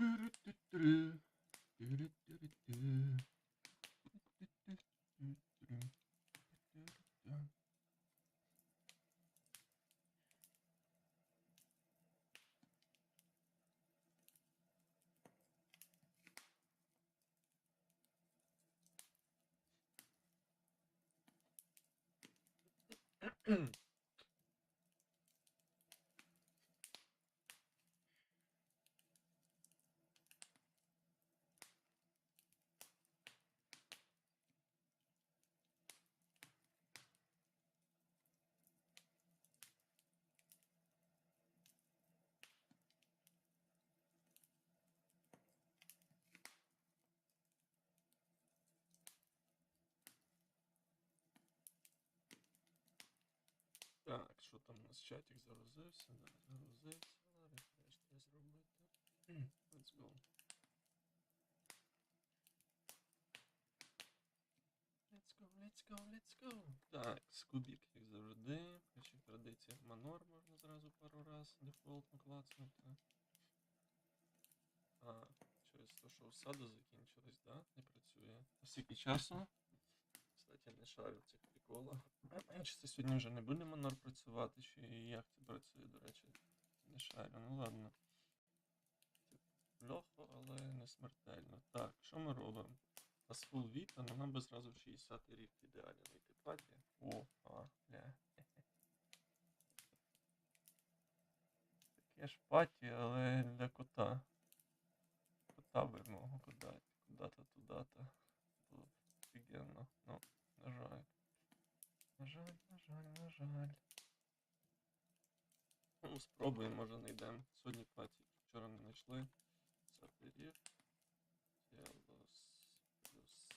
Mm-hmm. Так, що там у нас чатик загрузився? Да, загрузився. Рефреш треба зробити. Let's go. Let's go, let's go, let's go. Так, скубік, як завжди. В наших традиціях манор можна зразу пару раз дефолтно клацнути. А, через те, що осада закінчилась, да? Не працює. Скільки часу? Кстати, не шарю цих приколах. Чи це сьогодні вже не буде манор працювати, чи як це працює, до речі, не шарю. Ну ладно. Льохо, але не смертельно. Так, що ми робимо? Асфул Віта, ну нам би зразу 60 рік ідеально знайти паті. О, а, бля. Таке ж паті, але для кота. Кота вимогу кудати. Куда-то туди-то. Офігенно. Ну, на жаль. На жаль, на жаль, на жаль. Ну, спробуємо, може знайдемо. Сьогодні паті вчора не знайшли. Саперів. Телос. Плюс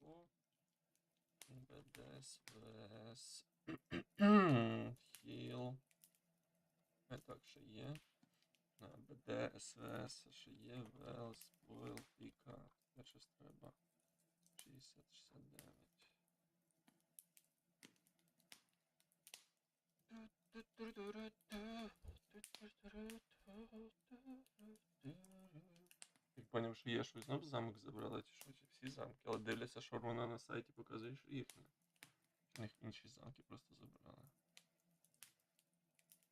О. БДС. ВС. Хіл. Так, ще є. БД, СВС, ще є, ВЛ, Спойл, Піка. Це щось треба. 60, 69. Як поняв, що є щось знов замок забрала, чи що, всі замки, але дивляться, що вона на сайті показує, що їхня. У них інші замки просто забрали.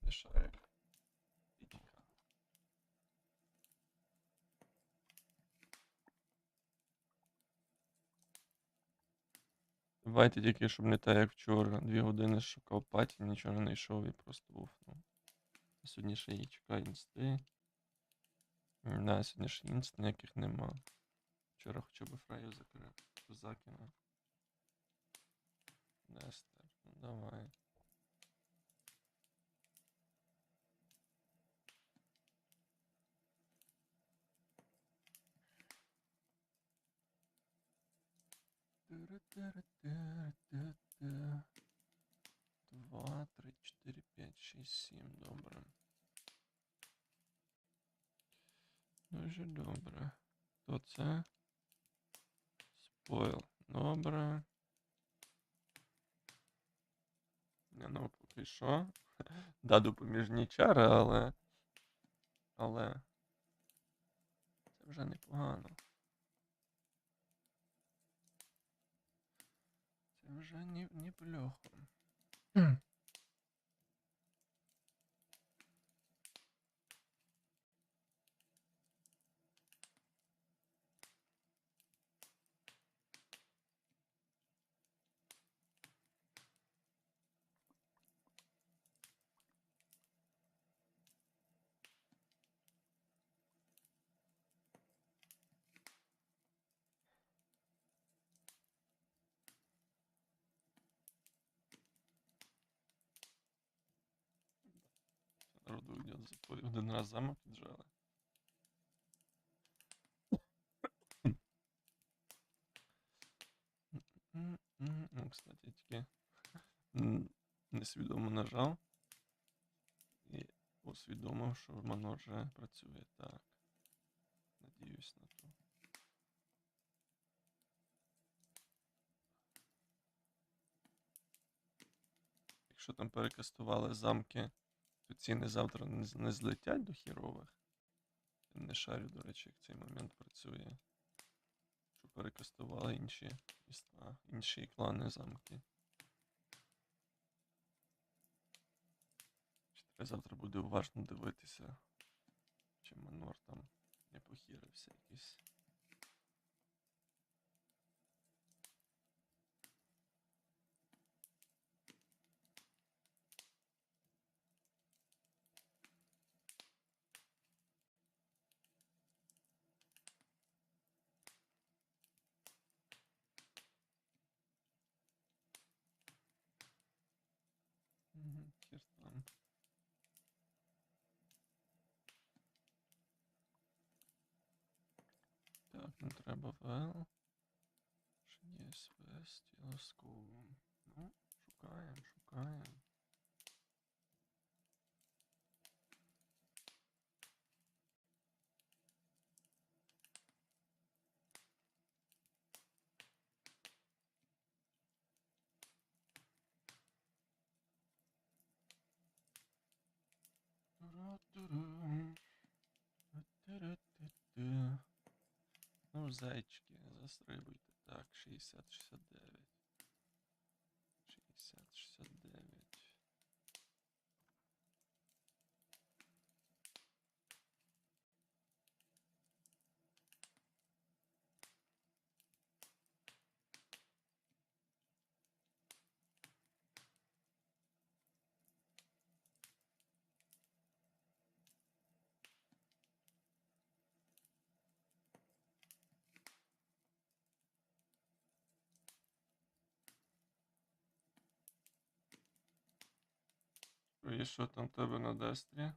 Не Давайте тільки, щоб не так, як вчора. Дві години шукав паті, нічого не знайшов і просто вуфнув. Сьогодні ще її чекаю інсти. Да, сьогодні ще інст ніяких нема. Вчора хоча б фраю закрив. Закинув. Нестер, ну давай. Два, три, чотири, п'ять, шість, сім. Добре. Дуже добре. Хто це? Спойл. Добре. Ну поки що. Да, допоміжні чари, але. Але. Це вже непогано. Вже не, не плохо. Йде один раз замок піджали. Ну, кстати, тільки несвідомо нажав і усвідомив, що воно вже працює так. Надіюсь на то. Якщо там перекастували замки, то ціни завтра не, злетять до хірових. Не шарю, до речі, як цей момент працює. Що перекастували інші міста, інші клани замки. Треба завтра буде уважно дивитися, чи Манор там не похірився якийсь. є СВС, тілоскопом. Ну, шукаємо, шукаємо. Туру-туру. Ту-туру-ту-ту. Ну, зайчики, застрибуйте. Так, 60, 69. І що там тебе на дестрі?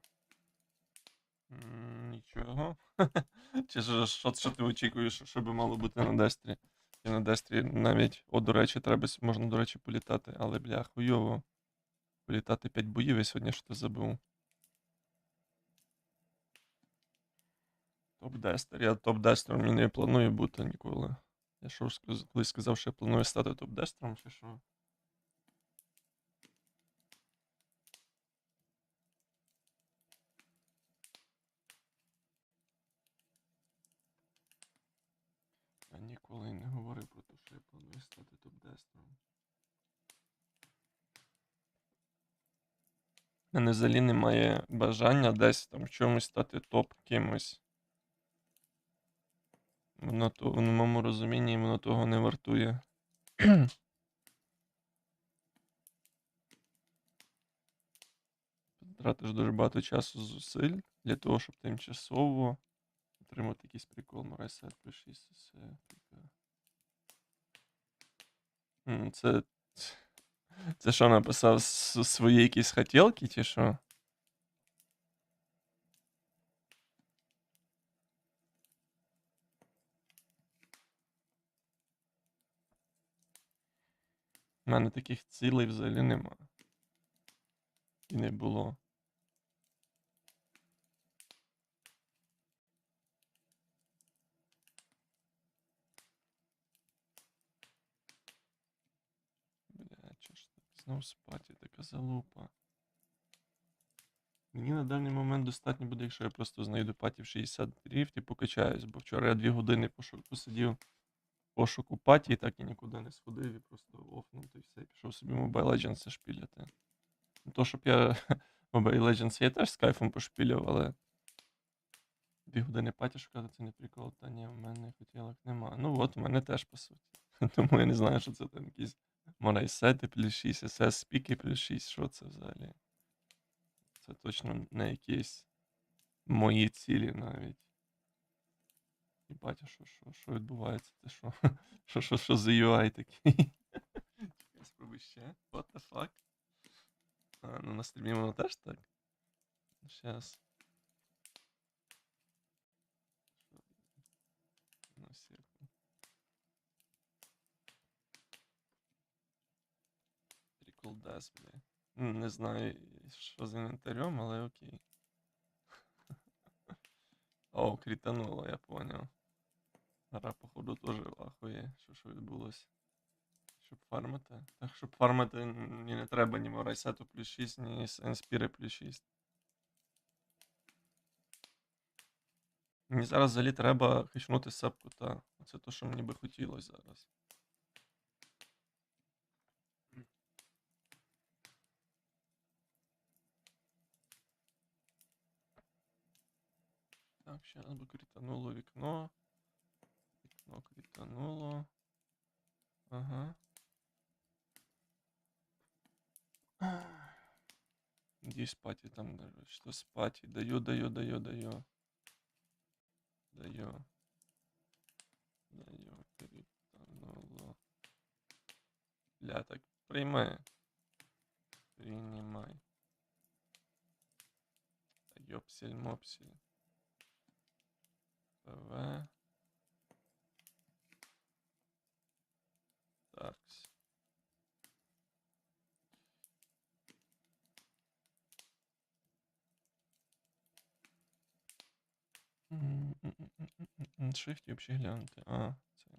Нічого. Чи ж що, що ти очікуєш, що би мало бути на дестрі? І на дестрі навіть, о, до речі, треба, можна, до речі, політати, але бля, хуйово. Політати 5 боїв я сьогодні що ти забув. Топ-дестер. Я топ-дестером не планую бути ніколи. Я що колись сказав, що я планую стати топ-дестером, чи що? Я ніколи не говорив про те, що я планую стати топ-дестером. Мене взагалі немає бажання десь там в чомусь стати топ кимось. Воно то, в моєму розумінні воно того не вартує. Тратиш дуже багато часу зусиль для того, щоб тимчасово отримати якийсь прикол. Морайсет 6 це. Це. Що написав свої якісь хотілки, чи що? У мене таких цілей взагалі нема. І не було. Бля, чо ж так? Знов спаті така залупа. Мені на даний момент достатньо буде, якщо я просто знайду паті в 60 рівт і покачаюсь, бо вчора я 2 години посидів в пошуку паті і так і нікуди не сходив, і просто офнув і все, пішов собі Mobile Legends шпіляти. Не то, щоб я Mobile Legends я теж з кайфом пошпіляв, але. Дві години паті шукати це не прикол. Та ні, в мене хотілок нема. Ну от, у мене теж по суті. Тому я не знаю, що це там якісь Морайсети плюс 6, SS спіки плюс 6, що це взагалі. Це точно не якісь мої цілі навіть. І батя, що, що, що відбувається? Це що? Що, що, що за UI такий? Спробуй ще. What the fuck? А, ну на стрімі воно теж так? Сейчас. На секунду. Дас, бля. Не знаю, що з інвентарем, але окей. О, критануло, я понял. Гра, походу, теж ахує, що що відбулося. Щоб фармити. Так, щоб фармити мені не треба ні Морайсету плюс 6, ні Енспіри плюс 6. Мені зараз взагалі треба хичнути сепку, та. Це то, що мені би хотілося зараз. Так, зараз би критануло вікно. Вікно критануло. Ага. Надеюсь, пати там даже. Что с пати? Даю, даю, даю, даю. Даю. Даю. Критануло. Бля, так прийми. Принимай. Та Dobra. Tak. Mm, mm, mm. mm, mm, mm A, co,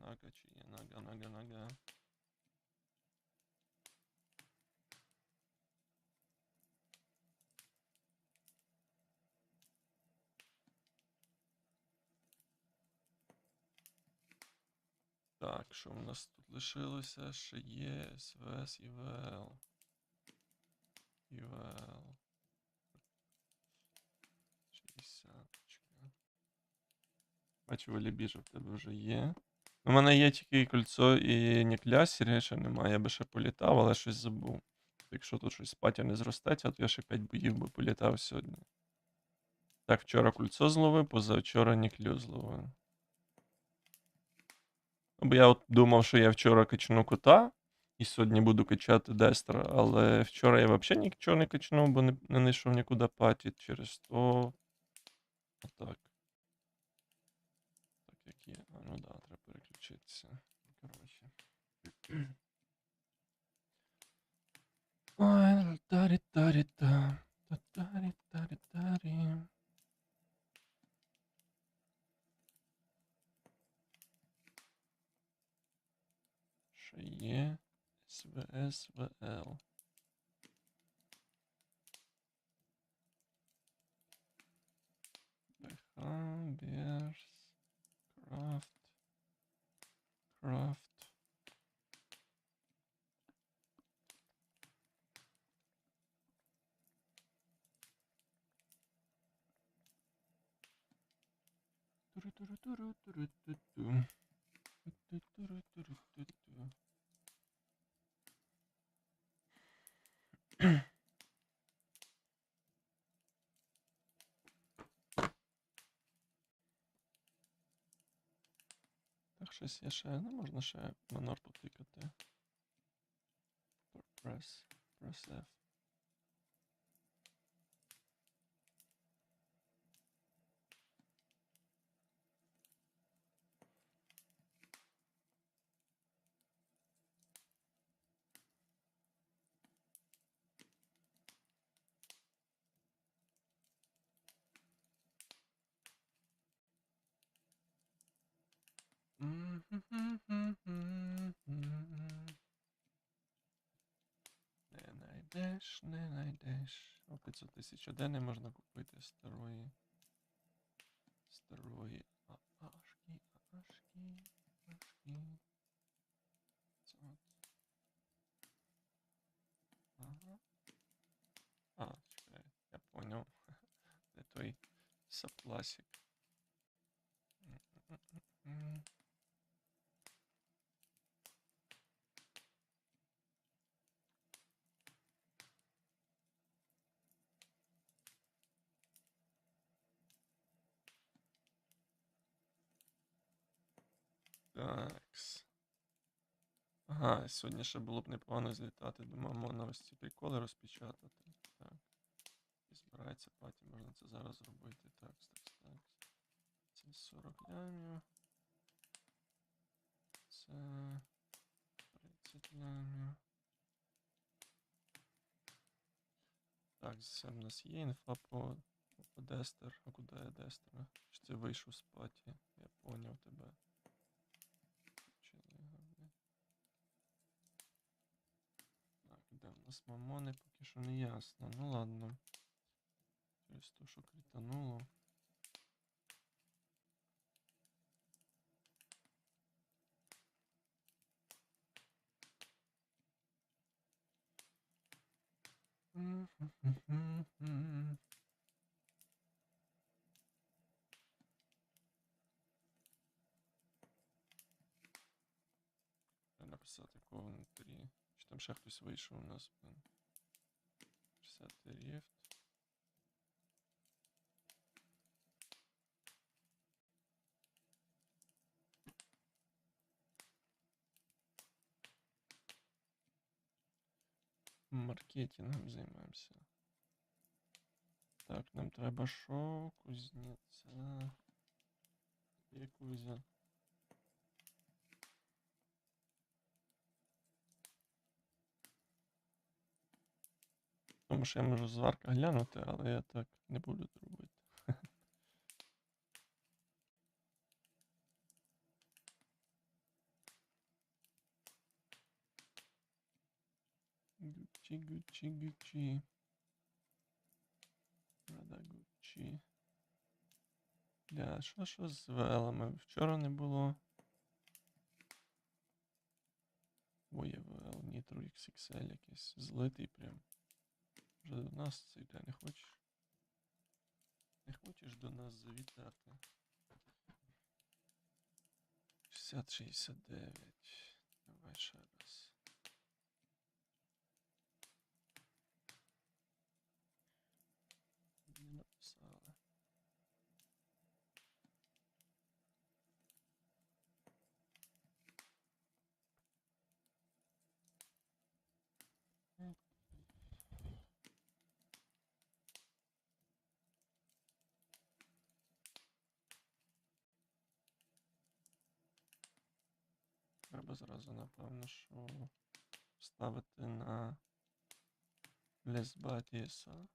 naga ci, naga, naga, naga. Так, що в нас тут лишилося? Ще є СВС ІВЛ. ІВЛ. 60. Бачу, Валібіжа в тебе вже є. У мене є тільки кольцо і нікля, Сірія ще немає. Я би ще політав, але щось забув. Якщо тут щось з патя не зростеться, то я ще 5 боїв би політав сьогодні. Так, вчора кольцо зловив, позавчора ніклю зловив. Бо я от думав, що я вчора качну кота, і сьогодні буду качати Дестра, але вчора я взагалі нічого не качнув, бо не, знайшов нікуди паті через то. Отак. Так як є. А, ну да, треба переключитися. Коротше. Ой, тарі-тарі-та. Та-тарі-тарі-тарі. this? What the hell? Щось є ще. Ну, можна ще манор потикати. Press. Press F. Не не найдеш. О, 500 тисяч одени можна купити старої. Старої. Ашки, ашки, ашки. Це от. Ага. А, чекай, я поняв. Де той сапласик. Ага, сьогодні ще було б непогано злітати. Думав, можна ось ці приколи розпечатати. Так. І збирається паті, можна це зараз зробити. Так, так, так. Це 40 лямів. Це 30 лямів. Так, це в нас є інфа по, Дестер. А куди я Дестера? Чи це вийшов з паті? Я поняв тебе. Статус мамони поки що не ясно. Ну ладно. Через то що критануло. Mm-hmm. Там ще хтось вийшов у нас, блин. Писати Rift. Маркетингом займаємося. Так, нам треба що? Кузнеця. Є Тому що я можу зварка глянути, але я так не буду робити. Гуччі, гуччі, гуччі. Рада гуччі. Бля, що що з велами? Вчора не було. Ой, ВЛ, Nitro XXL якийсь злитий прям. Вже до нас це йде, не хочеш? Не хочеш до нас завітати? 60-69. Давай ще раз. Не написали. Зразу, напевно, що ставити на Лесбатіса.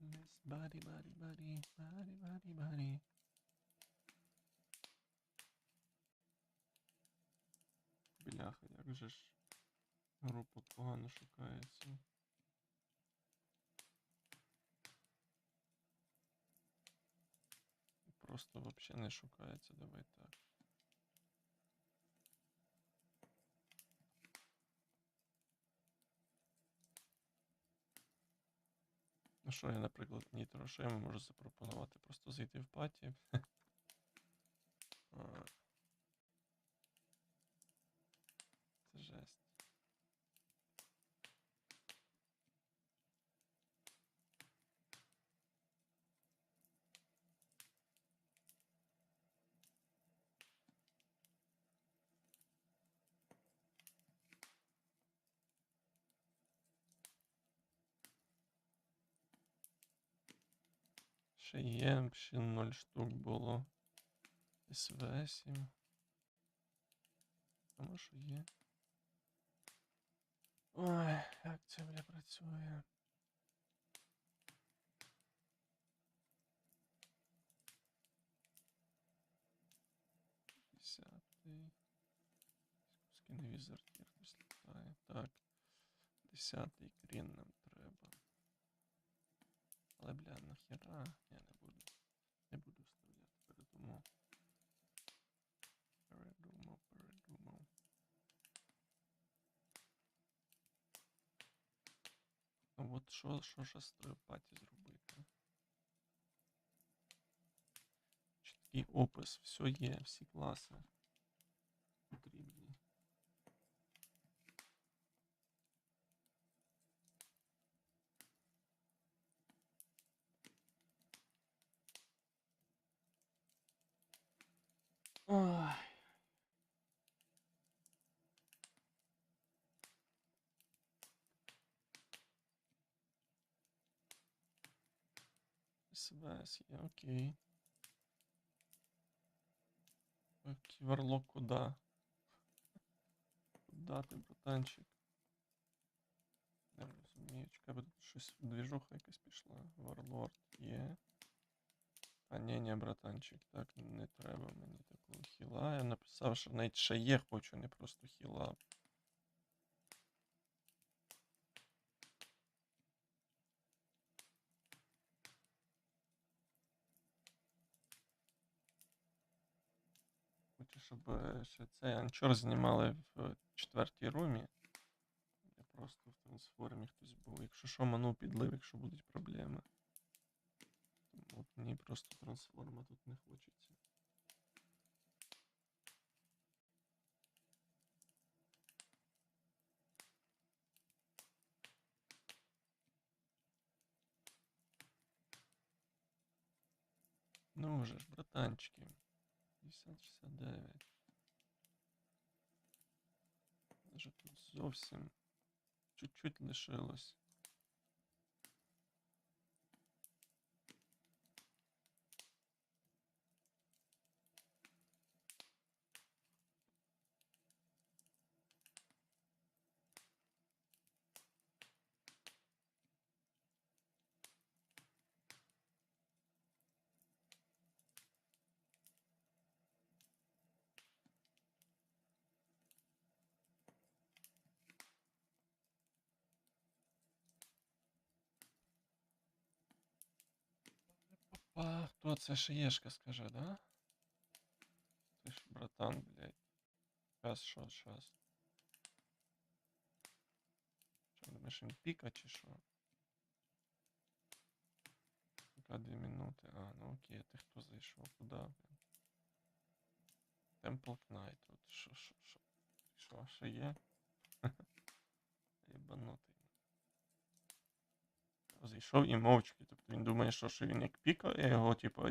Лесбаді, баді, баді, баді, баді, баді. Бляха, як же ж група погано шукається. Просто вообще не шукається, давай так. Ну що я, наприклад, Нітро, що я можу запропонувати? Просто зайти в паті. Це жесть. Ще є, ще 0 штук було. СВ7. А може є? Ой, як це бля працює. Десятий. Скинові зартір хтось літає. Так. Десятий крін нам. Але, бля, нахера? Я не буду. Не буду вставляти. Передумав. Передумав, передумав. Ну от що, що ж з тою паті зробити? Чіткий опис, все є, всі класи потрібні. СВС є, окей. Окей, Варлок куда? Куда ти, братанчик? Не розумію, чекай, бо тут щось двіжуха якась пішла. Варлорд є. А ні, ні, братанчик, так не треба мені такого хіла. Я написав, що навіть ще є хочу, не просто хіла. Щоб ще цей анчор знімали в четвертій румі. Я просто в трансформі хтось був. Якщо що, ману підлив, якщо будуть проблеми. От мені просто трансформа тут не хочеться. Ну вже ж, братанчики. 50-69. Вже тут зовсім чуть-чуть лишилось. А, хто це шиєшка скаже, да? Ти ж братан, блядь. Щас, що, щас. Що, думаєш, він піка чи що? Пока дві минути. А, ну окей, ти хто зайшов? Куди, блін? Темпл Кнайт. От що, що, що? Що, ще є? Єбанутий. Зайшов і мовчки. Тобто він думає, що, що він як піка, я його, типу,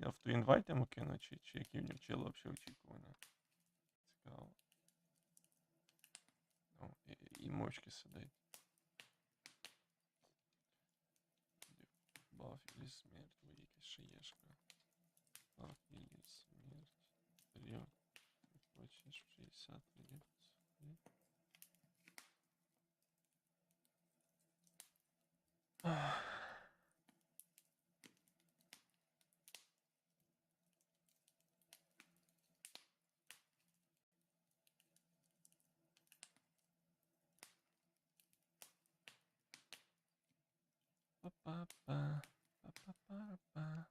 автоінвайтом кину, чи, чи які в нього вчили взагалі очікування. Цікаво. Ну, і, і мовчки сидить. Баф или смерть, ви ще шиєшка. Па-па-па, па-па-па-па.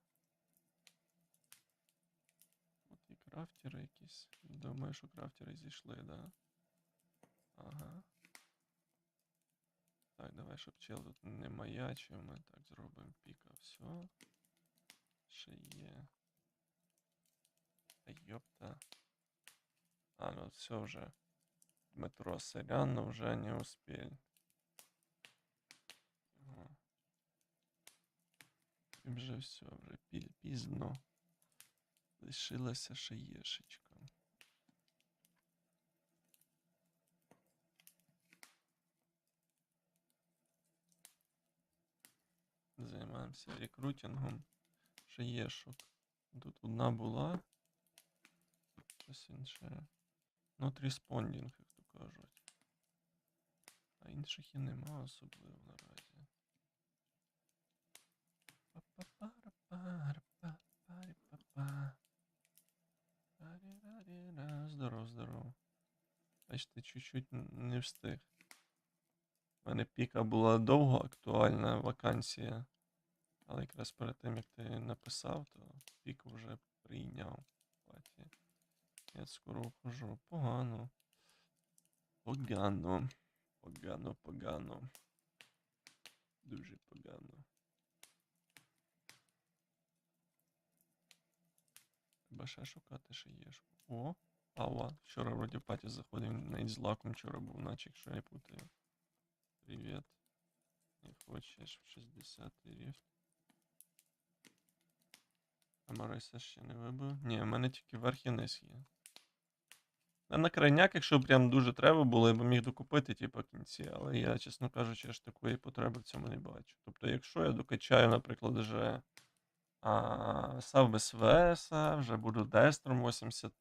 От і крафтери якісь. Думаю, що крафтери зійшли, да? Ага. Так, давай, щоб чел тут не маячив, ми так зробимо піка. Все. Ще є. Та йопта. А, ну все вже. Дмитро но вже не успел. Ага. І вже все, вже пізно. Лишилася ще Займаємося рекрутингом шиєшок. Тут одна була. Щось інше. Not responding, як то кажуть. А інших і нема особливо наразі. Здоров, здоров. Бачите, чуть-чуть не встиг. У мене піка була довго актуальна вакансія. Але якраз перед тим, як ти написав, то пік вже прийняв. Паті. Я скоро вхожу. Погано. Погано. Погано, погано. Дуже погано. Треба ще шукати ще єшку. О, Ава. Вчора вроді в паті заходив, навіть з лаком вчора був, наче якщо я путаю. Привіт. Не хочеш в 60 ріфт. А Мариса ще не вибив? Ні, в мене тільки верх низ є. А на крайняк, якщо прям дуже треба було, я б міг докупити, типу, кінці, але я, чесно кажучи, аж такої потреби в цьому не бачу. Тобто, якщо я докачаю, наприклад, вже а, сав без ВС, вже буду Дестром 80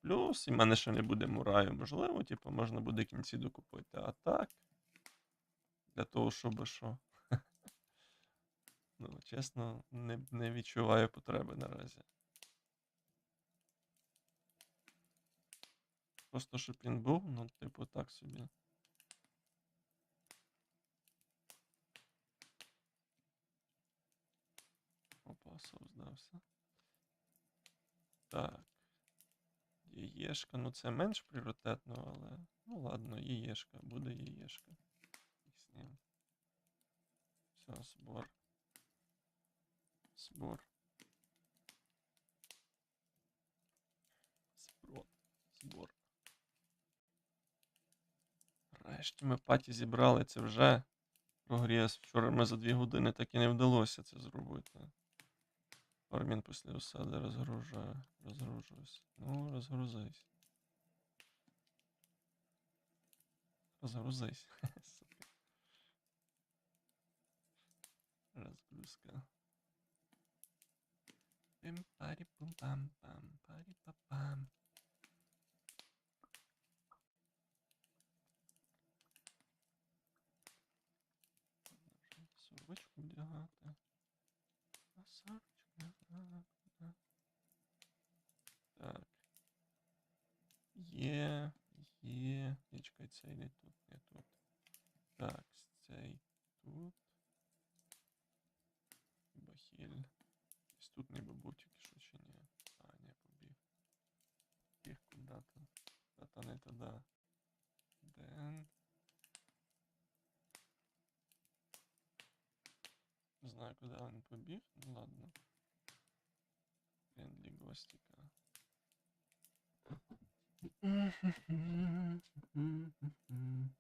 і в мене ще не буде мураю, можливо, типу, можна буде кінці докупити. А так, для того, щоб що. Ну, чесно, не, не відчуваю потреби наразі. Просто щоб він був, ну, типу, так собі. Опа, здався. Так. Єєшка, ну це менш пріоритетно, але. Ну ладно, єєшка, буде єєшка. І. Все, збор. Збор. Збор. Збор. Нарешті ми паті зібрали, це вже прогрес. Вчора ми за дві години так і не вдалося це зробити. Армін після осади розгружаю. Розгружуюсь. Ну, розгрузись. Розгрузись. Сука. Розгрузка. пим парі пум пам пам парі па пам Сорочку вдягати. А сорочку вдягати. Так. Є, є. Ні, чекай, цей не тут, не тут. Так, цей тут. Бахіль. Десь тут ніби був тільки що чи ні. А, ні, побіг. Біг куди-то. Та не туди. Ден. Не знаю, куди він побіг. Ну ладно. Френдлі гостіка.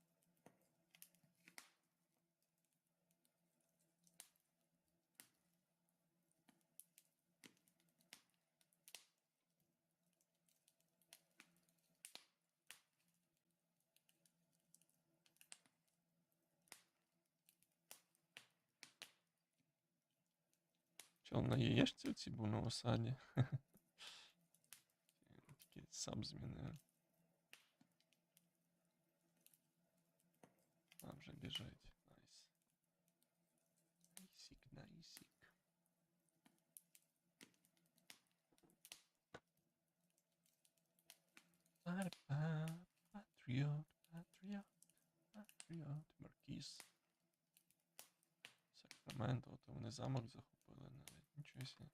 Чел на яєчці оці був на осаді. Тільки сам змінив. А, вже біжить. Найс. Найсік, найсік. Патріот, патріот, патріот, Маркіс. Сакраменто, то вони замок захопили навіть. себе.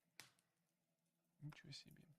Ничего собі.